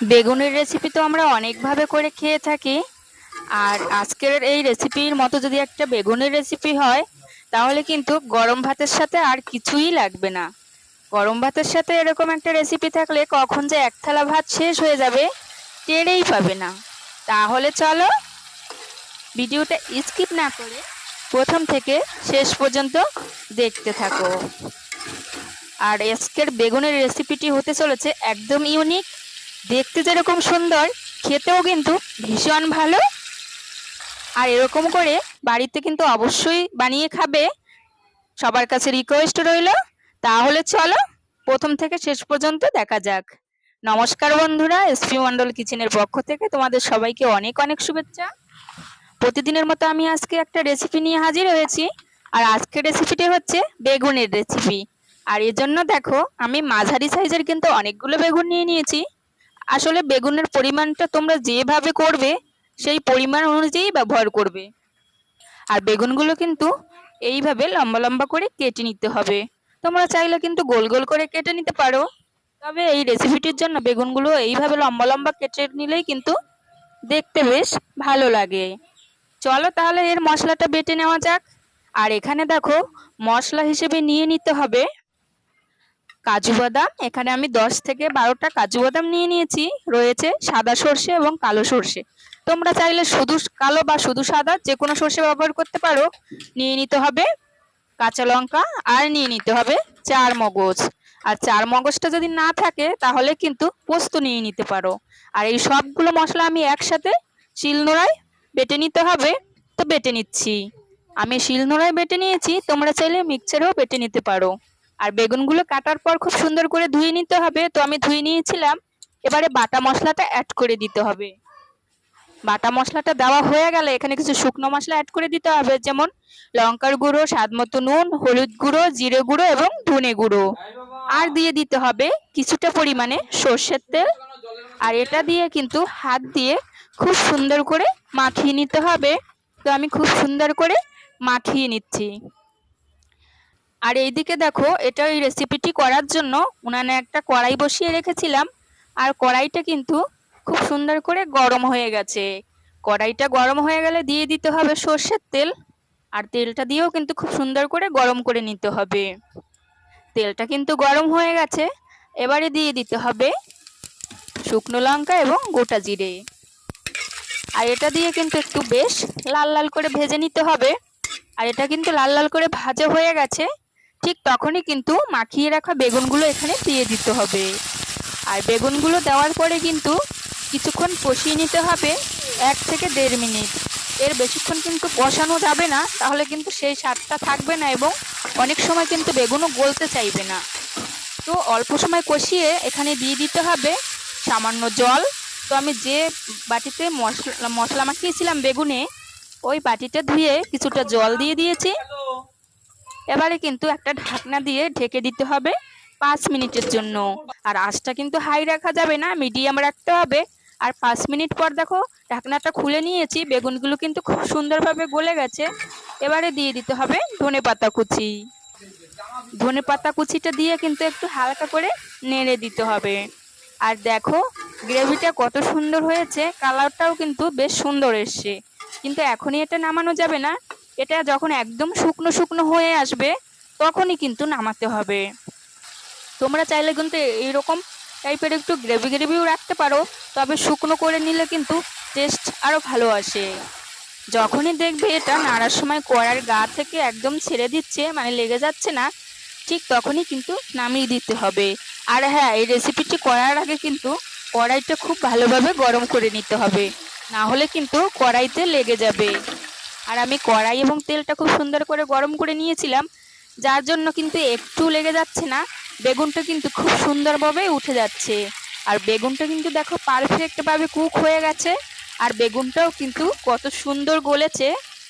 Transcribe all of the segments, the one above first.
বেগুনের রেসিপি তো আমরা অনেকভাবে করে খেয়ে থাকি। আর আজকের এই রেসিপির মতো যদি একটা বেগুনের রেসিপি হয়, তাহলে কিন্তু গরম ভাতের সাথে আর কিছুই লাগবে না। গরম ভাতের সাথে এরকম একটা রেসিপি থাকলে কখন যে এক থালা ভাত শেষ হয়ে যাবে, টেরেই পাবে না। তাহলে চলো ভিডিওটা স্কিপ না করে প্রথম থেকে শেষ পর্যন্ত দেখতে থাকো। আর আজকের বেগুনের রেসিপিটি হতে চলেছে একদম ইউনিক দেখতে যেরকম সুন্দর, খেতেও কিন্তু ভীষণ ভালো। আর এরকম করে বাড়িতে কিন্তু অবশ্যই বানিয়ে খাবে। সবার কাছে রিকোয়েস্ট রইল। তাহলে চলো, প্রথম থেকে শেষ পর্যন্ত দেখা যাক। নমস্কার বন্ধুরা এসপি মন্ডল কিচেনের পক্ষ থেকে তোমাদের সবাইকে অনেক অনেক শুভেচ্ছা। প্রতিদিনের মতো আমি আজকে একটা রেসিপি নিয়ে হাজির হয়েছি। আর আজকের রেসিপিটি হচ্ছে বেগুনের রেসিপি আর এর জন্য দেখো, আমি মাঝারি সাইজের কিন্তু অনেকগুলো বেগুন নিয়ে নিয়েছি। আসলে বেগুনের পরিমাণটা তোমরা যেভাবে করবে, সেই পরিমাণ অনুযায়ী ব্যবহার করবে। আর বেগুনগুলো কিন্তু এইভাবে লম্বা লম্বা করে কেটে নিতে হবে। তোমরা চাইলে কিন্তু গোল গোল করে কেটে নিতে পারো। তবে এই রেসিপিটির জন্য বেগুনগুলো এইভাবে লম্বা লম্বা কেটে নিলেই কিন্তু দেখতে বেশ ভালো লাগে। চলো তাহলে এর মশলাটা বেটে নেওয়া যাক। আর এখানে দেখো, মশলা হিসেবে নিয়ে নিতে হবে। কাজু বাদাম। এখানে আমি দশ থেকে বারোটা কাজু বাদাম নিয়ে নিয়েছি। রয়েছে সাদা সর্ষে এবং কালো সর্ষে। তোমরা চাইলে শুধু কালো বা শুধু সাদা যে কোনো সর্ষে ব্যবহার করতে পারো। নিয়ে নিতে হবে কাঁচা লঙ্কা আর নিয়ে নিতে হবে চার মগজ। আর চার মগজটা যদি না থাকে তাহলে কিন্তু পোস্ত নিয়ে নিতে পারো। আর এই সবগুলো মশলা আমি একসাথে শিলনোড়ায় বেটে নিতে হবে। তো বেটে নিচ্ছি। আমি শিলনোড়ায় বেটে নিয়েছি। তোমরা চাইলে মিক্সচারেও বেটে নিতে পারো। আর বেগুনগুলো কাটার পর খুব সুন্দর করে ধুয়ে নিতে হবে। তো আমি ধুয়ে নিয়েছিলাম। এবারে বাটা মশলাটা অ্যাড করে দিতে হবে। বাটা মশলাটা দেওয়া হয়ে গেলে এখানে কিছু শুকনো মশলা অ্যাড করে দিতে হবে। যেমন লঙ্কার গুঁড়ো স্বাদ মতো নুন, হলুদ গুঁড়ো, জিরে গুঁড়ো এবং ধনে গুঁড়ো। আর দিয়ে দিতে হবে কিছুটা পরিমাণে সর্ষের তেল। আর এটা দিয়ে কিন্তু হাত দিয়ে খুব সুন্দর করে মাখিয়ে নিতে হবে। তো আমি খুব সুন্দর করে মাখিয়ে নিচ্ছি। আর এইদিকে দেখো, এটা এই রেসিপিটি করার জন্য উনানে একটা কড়াই বসিয়ে রেখেছিলাম। আর কড়াইটা কিন্তু খুব সুন্দর করে গরম হয়ে গেছে। কড়াইটা গরম হয়ে গেলে দিয়ে দিতে হবে সর্ষের তেল। আর তেলটা দিয়েও কিন্তু খুব সুন্দর করে গরম করে নিতে হবে। তেলটা কিন্তু গরম হয়ে গেছে। এবারে দিয়ে দিতে হবে শুকনো লঙ্কা এবং গোটা জিরে। আর এটা দিয়ে কিন্তু একটু বেশ লাল লাল করে ভেজে নিতে হবে। আর এটা কিন্তু লাল লাল করে ভাজা হয়ে গেছে। ঠিক তখনই কিন্তু মাখিয়ে রাখা বেগুনগুলো এখানে দিয়ে দিতে হবে। আর বেগুনগুলো দেওয়ার পরে কিন্তু কিছুক্ষণ কষিয়ে নিতে হবে এক থেকে দেড় মিনিট। এর বেশিক্ষণ কিন্তু কষানো যাবে না, তাহলে কিন্তু সেই স্বাদটা থাকবে না এবং অনেক সময় কিন্তু বেগুনও গলতে চাইবে না। তো অল্প সময় কষিয়ে এখানে দিয়ে দিতে হবে সামান্য জল। তো আমি যে বাটিতে মশলা মশলা মাখিয়েছিলাম বেগুনে, ওই বাটিটা ধুয়ে কিছুটা জল দিয়ে দিয়েছি। এবারে কিন্তু একটা ঢাকনা দিয়ে ঢেকে দিতে হবে পাঁচ মিনিটের জন্য। আর আঁচটা কিন্তু হাই রাখা যাবে না, মিডিয়াম রাখতে হবে। আর পাঁচ মিনিট পর দেখো, ঢাকনাটা খুলে নিয়েছি, বেগুনগুলো কিন্তু খুব সুন্দরভাবে গলে গেছে। এবারে দিয়ে দিতে হবে ধনে পাতা কুচি। ধনে পাতা কুচিটা দিয়ে কিন্তু একটু হালকা করে নেড়ে দিতে হবে। আর দেখো, গ্রেভিটা কত সুন্দর হয়েছে, কালারটাও কিন্তু বেশ সুন্দর এসছে। কিন্তু এখনই এটা নামানো যাবে না এটা যখন একদম শুকনো শুকনো হয়ে আসবে, তখনই কিন্তু নামাতে হবে। তোমরা চাইলে কিন্তু এইরকম টাইপের একটু গ্রেভি গ্রেভিও রাখতে পারো, তবে শুকনো করে নিলে কিন্তু টেস্ট আরও ভালো আসে। যখনই দেখবে এটা নাড়ার সময় কড়ার গা থেকে একদম ছেড়ে দিচ্ছে মানে লেগে যাচ্ছে না, ঠিক তখনই কিন্তু নামিয়ে দিতে হবে। আর হ্যাঁ এই রেসিপিটি করার আগে কিন্তু কড়াইটা খুব ভালোভাবে গরম করে নিতে হবে, না হলে কিন্তু কড়াইতে লেগে যাবে। আর আমি কড়াই এবং তেলটা খুব সুন্দর করে গরম করে নিয়েছিলাম, যার জন্য কিন্তু একটু লেগে যাচ্ছে না। বেগুনটা কিন্তু খুব সুন্দরভাবে উঠে যাচ্ছে। আর বেগুনটা কিন্তু দেখো পারফেক্টভাবে কুক হয়ে গেছে। আর বেগুনটাও কিন্তু কত সুন্দর গলেছে।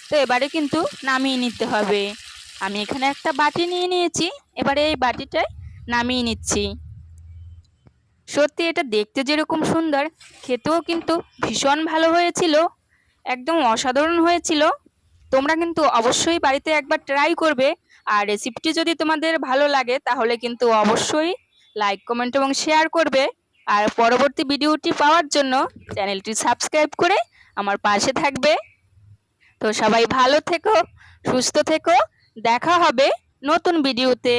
তো এবারে কিন্তু নামিয়ে নিতে হবে। আমি এখানে একটা বাটি নিয়ে নিয়েছি। এবারে এই বাটিটায় নামিয়ে নিচ্ছি। সত্যি এটা দেখতে যেরকম সুন্দর, খেতেও কিন্তু ভীষণ ভালো হয়েছিল। একদম অসাধারণ হয়েছিল। তোমরা কিন্তু অবশ্যই বাড়িতে একবার ট্রাই করবে। আর রেসিপিটি যদি তোমাদের ভালো লাগে, তাহলে কিন্তু অবশ্যই লাইক কমেন্ট এবং শেয়ার করবে। আর পরবর্তী ভিডিওটি পাওয়ার জন্য চ্যানেলটি সাবস্ক্রাইব করে আমার পাশে থাকবে। তো সবাই ভালো থেকো, সুস্থ থেকো। দেখা হবে নতুন ভিডিওতে